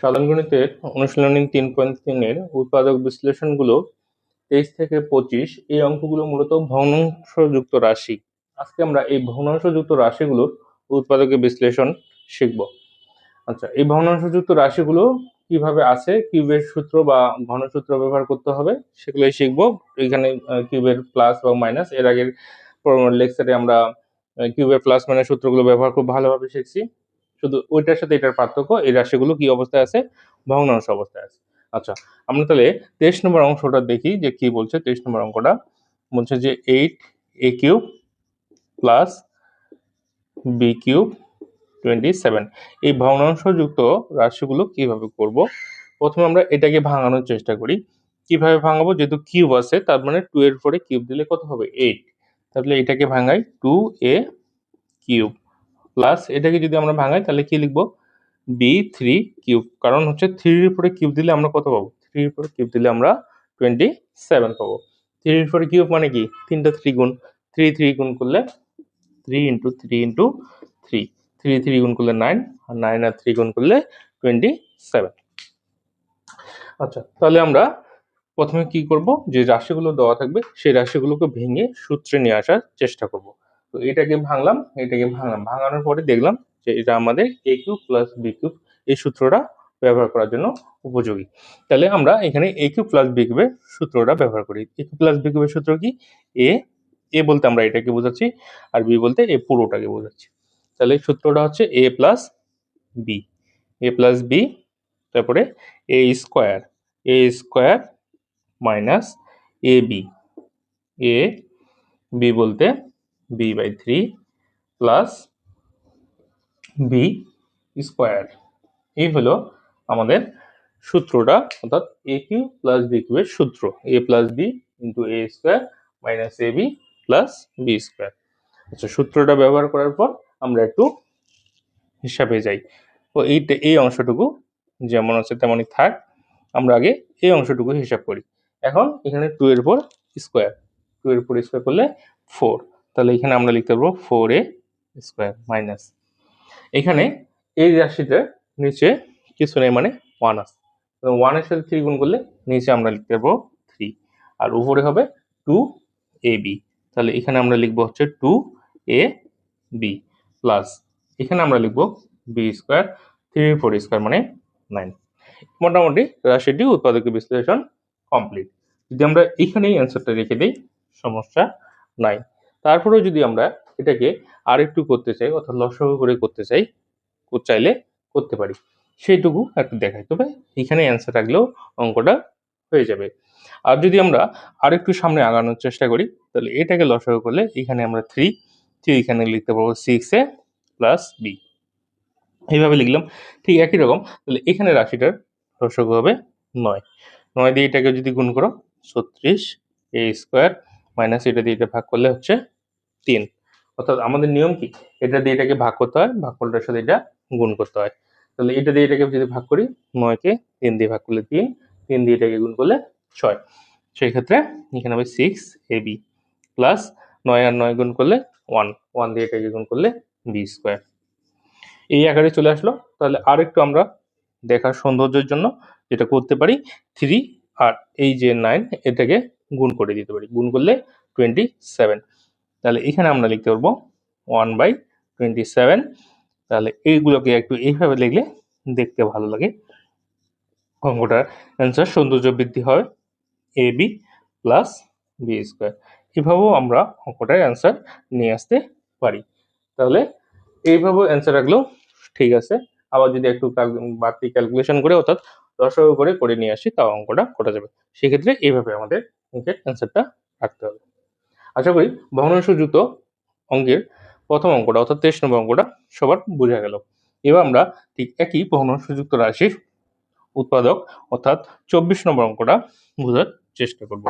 সাধারণ গণিতের অনুশীলনী তিন পয়েন্ট তিনের উৎপাদক বিশ্লেষণগুলো তেইশ থেকে পঁচিশ, এই অঙ্কগুলো মূলত ভগ্নাংশযুক্ত রাশি। আজকে আমরা এই ভগ্নাংশযুক্ত রাশিগুলোর উৎপাদকের বিশ্লেষণ শিখব। আচ্ছা এই ভগ্নাংশযুক্ত রাশিগুলো কীভাবে আছে, কিউবের সূত্র বা ঘনসূত্র ব্যবহার করতে হবে, সেগুলোই শিখব। এখানে কিউবের প্লাস বা মাইনাস। এর আগের লেকচারে আমরা কিউবের প্লাস মাইনাস সূত্রগুলো ব্যবহার খুব ভালোভাবে শিখছি। শুধু ওইটার সাথে এটার পার্থক্য, এই রাশিগুলো কি অবস্থায় আছে? ভগ্নাংশ অবস্থায় আছে। আচ্ছা আমরা তাহলে তেইশ নম্বর অংশটা দেখি যে কি বলছে, তেইশ নম্বর অঙ্কটা। বলছে যে eight A cube plus B cube twenty seven এই ভগ্নাংশযুক্ত রাশিগুলো কীভাবে করব? প্রথমে আমরা এটাকে ভাঙানোর চেষ্টা করি। কীভাবে ভাঙাবো? যেহেতু কিউব আছে, তার মানে টু এর পরে কিউব দিলে কত হবে? এইট তাহলে এটাকে ভাঙাই টু এ কিউব প্লাস এটাকে যদি আমরা ভাঙাই, তাহলে কি লিখব? বি থ্রি কিউব কারণ হচ্ছে থ্রির উপরে কিউব দিলে আমরা কত পাবো? থ্রির উপরে কিউব দিলে আমরা টোয়েন্টি সেভেন পাবো থ্রির উপরে কিউব মানে কি? তিনটা থ্রি গুণ থ্রি থ্রি গুণ করলে three into three into three three three গুণ করলে নাইন আর নাইন আর থ্রি গুণ করলে টোয়েন্টি সেভেন আচ্ছা তাহলে আমরা প্রথমে কি করব? যে রাশিগুলো দেওয়া থাকবে, সেই রাশিগুলোকে ভেঙে সূত্রে নিয়ে আসার চেষ্টা করব। তো এটাকে ভাঙলাম এটাকে ভাঙলাম। ভাঙানোর পরে দেখলাম যে এটা আমাদের A cube plus B cube এই সূত্রটা ব্যবহার করার জন্য উপযোগী। তাহলে আমরা এখানে এ কিউব প্লাস বি কিউবের সূত্রটা ব্যবহার করি। এ কিউব প্লাস বি কিউবের সূত্র কি? এ এ বলতে আমরা এটাকে বোঝাচ্ছি আর বি বলতে এ পুরোটাকে বোঝাচ্ছি। তাহলে সূত্রটা হচ্ছে A plus B A plus B তারপরে A square A square minus A B A B বলতে B by three plus B square এই হলো আমাদের সূত্রটা, অর্থাৎ A cube plus B cube এর সূত্র। A plus B into A square minus A B plus B square আচ্ছা সূত্রটা ব্যবহার করার পর আমরা একটু হিসাবে যাই। তো এইটা এই অংশটুকু যেমন আছে তেমনই থাক, আমরা আগে এই অংশটুকু হিসাব করি। এখন এখানে টু এর উপর স্কোয়ার টু এর উপর স্কোয়ার করলে ফোর তাহলে এখানে আমরা লিখতে পারব ফোর এ স্কোয়ার মাইনাস এখানে এই রাশিতে নিচে কিছু নেই মানে ওয়ান আছে। ওয়ানের সাথে থ্রি গুণ করলে নিচে আমরা লিখতে পারব থ্রি আর উপরে হবে টু এ বি তাহলে এখানে আমরা লিখব হচ্ছে টু এ বি প্লাস এখানে আমরা লিখব B square three four square মানে নাইন মোটামুটি রাশিটি উৎপাদক বিশ্লেষণ কমপ্লিট যদি আমরা এখানেই অ্যান্সারটা রেখে দিই, সমস্যা নাই। তারপরেও যদি আমরা এটাকে আর একটু করতে চাই, অর্থাৎ লসহ করে করতে চাই চাইলে করতে পারি। সেইটুকু একটু দেখাই। তবে এখানে অ্যান্সার রাখলেও অঙ্কটা হয়ে যাবে। আর যদি আমরা আরেকটু সামনে আগানোর চেষ্টা করি, তাহলে এটাকে লসহ করলে এখানে আমরা থ্রি থ্রি এখানে লিখতে পারব সিক্স এ প্লাস বি এইভাবে লিখলাম। ঠিক একই রকম। তাহলে এখানে রাশিটার লসগু হবে নয়। নয় দিয়ে এটাকে যদি গুণ করো, ছত্রিশ এ স্কোয়ার মাইনাস এটা দিয়ে এটা ভাগ করলে হচ্ছে তিন। অর্থাৎ আমাদের নিয়ম কি? এটা দিয়ে এটাকে ভাগ করতে হয় ভাগ করলে সাথে এটা গুণ করতে হয়। তাহলে এটা দিয়ে এটাকে যদি ভাগ করি, নয়কে তিন দিয়ে ভাগ করলে তিন তিন দিয়ে এটাকে গুণ করলে ছয়। সেই ক্ষেত্রে এখানে হবে সিক্স এ বি প্লাস নয় আর নয় গুণ করলে ওয়ান ওয়ান দিয়ে এটাকে গুণ করলে বি স্কোয়ার এই আকারে চলে আসলো। তাহলে আর একটু আমরা দেখার সৌন্দর্যের জন্য যেটা করতে পারি থ্রি আর এই যে নাইন এটাকে গুণ করে দিতে পারি। গুণ করলে টোয়েন্টি সেভেন তাহলে এখানে আমরা লিখতে পারব ওয়ান বাই টোয়েন্টি সেভেন তাহলে এইগুলোকে একটু এইভাবে লিখলে দেখতে ভালো লাগে। অঙ্কটার অ্যান্সার সৌন্দর্য বৃদ্ধি হয় A B plus B square এভাবেও আমরা অঙ্কটার অ্যান্সার নিয়ে আসতে পারি। তাহলে এইভাবে অ্যান্সার রাখলেও ঠিক আছে। আবার যদি একটু বাড়তি ক্যালকুলেশন করে অর্থাৎ দশক করে করে নিয়ে আসি, তাও অঙ্কটা করা যাবে। সেক্ষেত্রে এইভাবে আমাদের অঙ্কের অ্যান্সারটা রাখতে হবে। আশা করি ভগ্নাংশযুক্ত অঙ্কের প্রথম অঙ্কটা অর্থাৎ তেইশ নম্বর অঙ্কটা সবার বোঝা গেল। এবার আমরা ঠিক একই ভগ্নাংশযুক্ত রাশির উৎপাদক অর্থাৎ চব্বিশ নম্বর অঙ্কটা বোঝার চেষ্টা করব।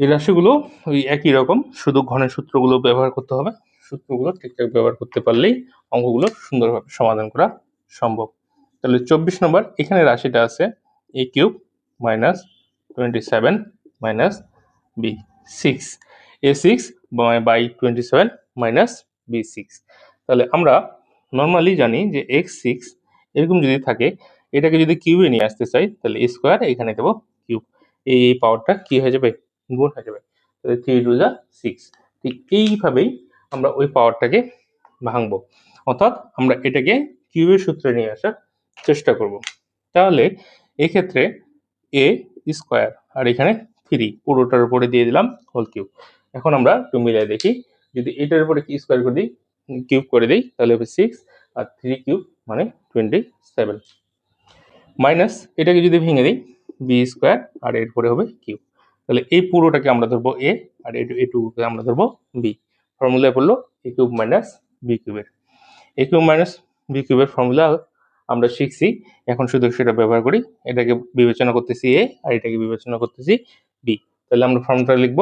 এই রাশিগুলো ওই একই রকম, শুধু ঘনের সূত্রগুলো ব্যবহার করতে হবে। সূত্রগুলো ঠিকঠাক ব্যবহার করতে পারলেই অঙ্কগুলো সুন্দরভাবে সমাধান করা সম্ভব। তাহলে চব্বিশ নম্বর, এখানে রাশিটা আছে A cube minus twenty seven minus B six A six by twenty seven minus B six তাহলে আমরা নর্মালি জানি যে এক্স সিক্স এরকম যদি থাকে, এটাকে যদি কিউবে নিয়ে আসতে চাই, তাহলে স্কোয়ার এখানে দেবো কিউব এই এই পাওয়ারটা কি হয়ে যাবে? গুণ হয়ে যাবে। তাহলে থ্রি টু যা সিক্স ঠিক এইভাবেই আমরা ওই পাওয়ারটাকে ভাঙবো। অর্থাৎ আমরা এটাকে কিউবের সূত্রে নিয়ে আসার চেষ্টা করব। তাহলে এক্ষেত্রে এ স্কোয়ার আর এখানে থ্রি পুরোটার উপরে দিয়ে দিলাম হোল কিউব এখন আমরা একটু মিলাই দেখি, যদি এটার উপরে কি স্কোয়ার করে দিই কিউব করে দিই, তাহলে হবে সিক্স আর থ্রি কিউব মানে টোয়েন্টি সেভেন মাইনাস এটাকে যদি ভেঙে দিই বি স্কোয়ার আর এর পরে হবে কিউব তাহলে এই পুরোটাকে আমরা ধরবো এ আর এটু এটুকুকে আমরা ধরবো বি ফর্মুলায় পড়ল এ কিউব মাইনাস বি কিউবের এ কিউব মাইনাস বি কিউবের ফর্মুলা আমরা শিখছি, এখন শুধু সেটা ব্যবহার করি, এটাকে বিবেচনা করতেছি এ আর এটাকে বিবেচনা করতেছি বি তাহলে আমরা ফর্মুলাটা লিখব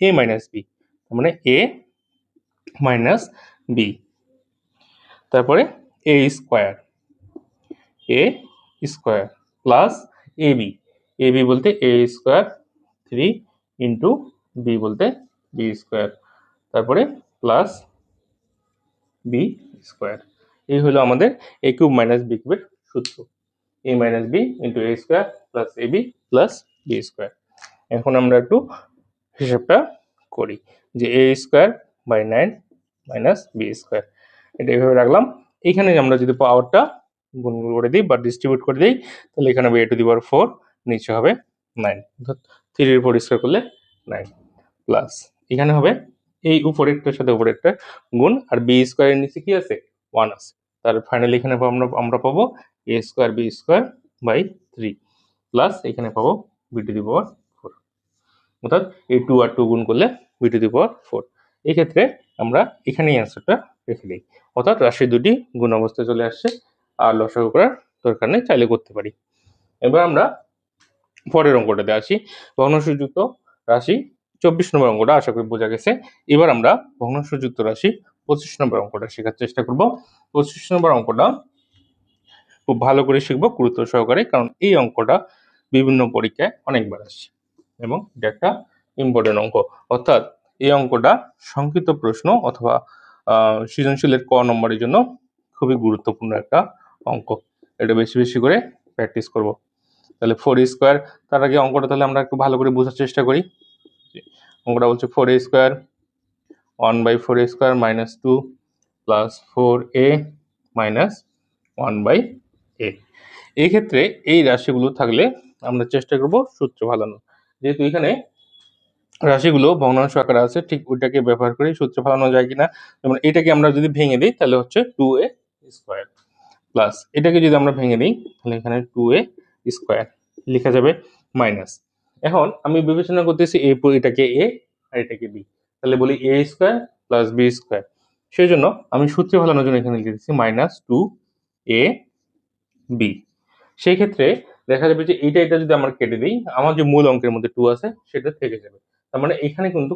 এ মাইনাস বি তার মানে এ মাইনাস বি তারপরে A square A square plus A B A B বলতে A square three into B বলতে বি স্কোয়ার তারপরে প্লাস বি স্কোয়ার এই হলো আমাদের এ কিউব মাইনাস বি কিউবের সূত্র। A minus B into A square plus A B plus B square এখন আমরা একটু হিসাবটা করি যে A square by nine minus B square এটা এইভাবে রাখলাম। এখানে আমরা যদি পাওয়ারটা গুণ করে দিই বা ডিস্ট্রিবিউট করে দিই, তাহলে এখানে হবে এ টু দি পাওয়ার ফোর নিচে হবে নাইন থ্রির ফোর স্কোয়ার করলে নাইন প্লাস এখানে হবে এই উপরেরটার সাথে উপরেরটা গুণ, আর বি স্কোয়ারের নিচে কি আছে? ওয়ান আছে। তার ফাইনালি এখানে আমরা আমরা পাবো A square B square by three plus এখানে পাবো বি টু দি পাওয়ার অর্থাৎ এই টু আর টু গুণ করলে B to the power four এক্ষেত্রে আমরা এখানেই অ্যান্সারটা রেখে দিই। অর্থাৎ রাশি দুটি গুণ অবস্থায় চলে আসছে, আর লসাগু করার দরকার নেই, চাইলে করতে পারি। এবার আমরা পরের অঙ্কটাতে আসি। ভগ্নাংশযুক্ত রাশি চব্বিশ নম্বর অঙ্কটা, আশা করি বোঝা গেছে। এবার আমরা ভগ্নাংশযুক্ত রাশি পঁচিশ নম্বর অঙ্কটা শেখার চেষ্টা করব। পঁচিশ নম্বর অঙ্কটা খুব ভালো করে শিখব, গুরুত্ব সহকারে, কারণ এই অঙ্কটা বিভিন্ন পরীক্ষায় অনেকবার আসছে। এবং এটা একটা ইম্পর্টেন্ট অঙ্ক। অর্থাৎ এই অঙ্কটা সংক্ষিপ্ত প্রশ্ন অথবা সৃজনশীলের ক নম্বরের জন্য খুবই গুরুত্বপূর্ণ একটা অঙ্ক। এটা বেশি বেশি করে প্র্যাকটিস করব। তাহলে ফোর স্কোয়ার তার আগে অঙ্কটা তাহলে আমরা একটু ভালো করে বোঝার চেষ্টা করি। অঙ্কটা বলছে four A square one by four A square minus two plus four A minus one by A এই ক্ষেত্রে এই রাশিগুলো থাকলে আমরা চেষ্টা করব সূত্র ভালানোর। যেহেতু এখানে রাশিগুলো ভগ্নাংশ আকারে আছে, ঠিক ওইটাকে ব্যবহার করে সূত্র ফালানো যায় কিনা, যেমন এটাকে আমরা যদি ভেঙে দিই, তাহলে হচ্ছে টু এ স্কোয়ার প্লাস এটাকে যদি আমরা ভেঙে দিই, তাহলে এখানে টু এ স্কোয়ার লেখা যাবে মাইনাস এখন আমি বিবেচনা করতেছি এ এটাকে এ আর এটাকে বি তাহলে বলি A square plus B square সেই জন্য আমি সূত্রে ফেলানোর জন্য এখানে লিখে দিচ্ছি মাইনাস টু এ বি সেই ক্ষেত্রে দেখা যাবে যে এইটা এটা যদি আমরা কেটে দিই, আমার যে মূল অঙ্কের মধ্যে টু আছে, সেটা থেকে যাবে। তার মানে এখানে কিন্তু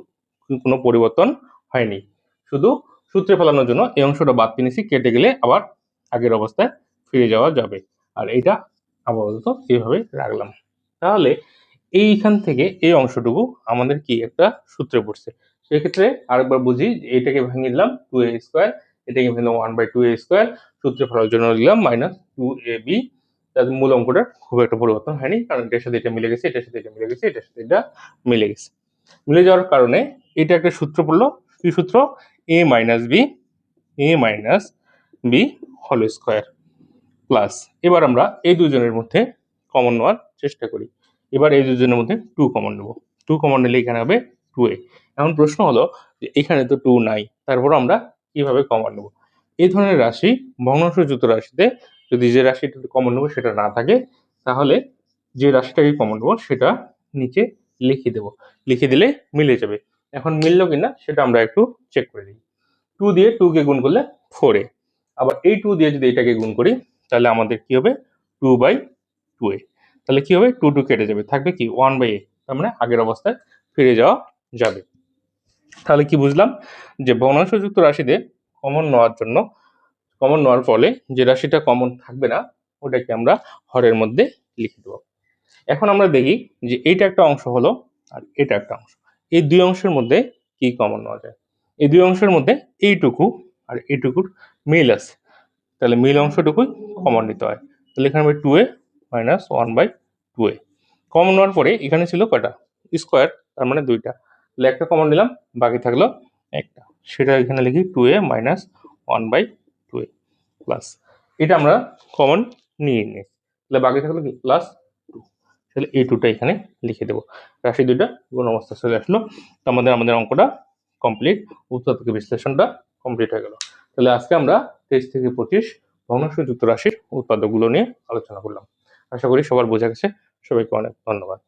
কোনো পরিবর্তন হয়নি। শুধু সূত্রে ফেলানোর জন্য এই অংশটা বাদ নিয়েছি কেটে গেলে আবার আগের অবস্থায় ফিরে যাওয়া যাবে। আর এইটা আপাতত এইভাবে রাখলাম। তাহলে এইখান থেকে এই অংশটুকু আমাদের কি একটা সূত্রে পড়ছে? সেক্ষেত্রে আরেকবার বুঝি, এটাকে ভেঙে দিলাম টু এ স্কোয়ার এটাকে ভেঙে one by two A square সূত্রে ফেলার জন্য দিলাম মাইনাস টু এ বি তার মূল অঙ্কটা খুব একটা পরিবর্তন হয়নি, কারণ এটার সাথে এটা মিলে গেছে, এটার সাথে এটা মিলে গেছে, এটার সাথে এটা মিলে গেছে। মিলে যাওয়ার কারণে এটা একটা সূত্র পড়ল, কি সূত্র? A minus B A minus B whole square plus এবার আমরা এই দুজনের মধ্যে কমন নেওয়ার চেষ্টা করি। এবার এই দুজনের মধ্যে টু কমন নেব। টু কমন নিলে এখানে হবে টু এ এখন প্রশ্ন হলো যে এখানে তো টু নাই তারপর আমরা কীভাবে কমন নেব? এই ধরনের রাশি ভগ্নাংশযুক্ত রাশিতে যদি যে রাশিটা কমন নেব, সেটা না থাকে, তাহলে যে রাশিটাকে কমন নেব, সেটা নিচে লিখে দেবো। লিখে দিলে মিলে যাবে। এখন মিললো কিনা, সেটা আমরা একটু চেক করে দিই। টু দিয়ে টু কে গুণ করলে ফোর আবার এই টু দিয়ে যদি এটাকে গুণ করি, তাহলে আমাদের কি হবে? Two by two A. তাহলে কি হবে? টু টু কেটে যাবে। থাকবে কি? ওয়ান বাই এ তার মানে আগের অবস্থায় ফিরে যাওয়া যাবে। তাহলে কি বুঝলাম? যে ভগ্নাংশযুক্ত রাশিতে কমন নেওয়ার জন্য কমন নেওয়ার ফলে যে রাশিটা কমন থাকবে না, ওটাকে আমরা হরের মধ্যে লিখে দেবো। এখন আমরা দেখি যে এইটা একটা অংশ হলো আর এটা একটা অংশ। এই দুই অংশের মধ্যে কি কমন নেওয়া যায়? এই দুই অংশের মধ্যে এইটুকু আর এইটুকুর মিল আছে। তাহলে মিল অংশটুকুই কমন নিতে হয়। তাহলে এখানে হবে two a minus one by two a common নেওয়ার পরে এখানে ছিল কটা স্কোয়ার তার মানে দুইটা। তাহলে একটা কমন নিলাম, বাকি থাকল একটা। সেটা এখানে লিখি two a minus one by plus এটা আমরা কমন নিয়ে নিই। তাহলে বাকি থাকল কি? প্লাস টু তাহলে এই টুটা এখানে লিখে দেবো। রাশি দুইটা গুণ অবস্থা চলে আসলো। তো আমাদের আমাদের অঙ্কটা কমপ্লিট উৎপাদক বিশ্লেষণটা কমপ্লিট হয়ে গেল। তাহলে আজকে আমরা তেইশ থেকে পঁচিশ ভগ্নাংশ যুক্ত রাশির উৎপাদকগুলো নিয়ে আলোচনা করলাম। আশা করি সবার বোঝা গেছে। সবাইকে অনেক ধন্যবাদ।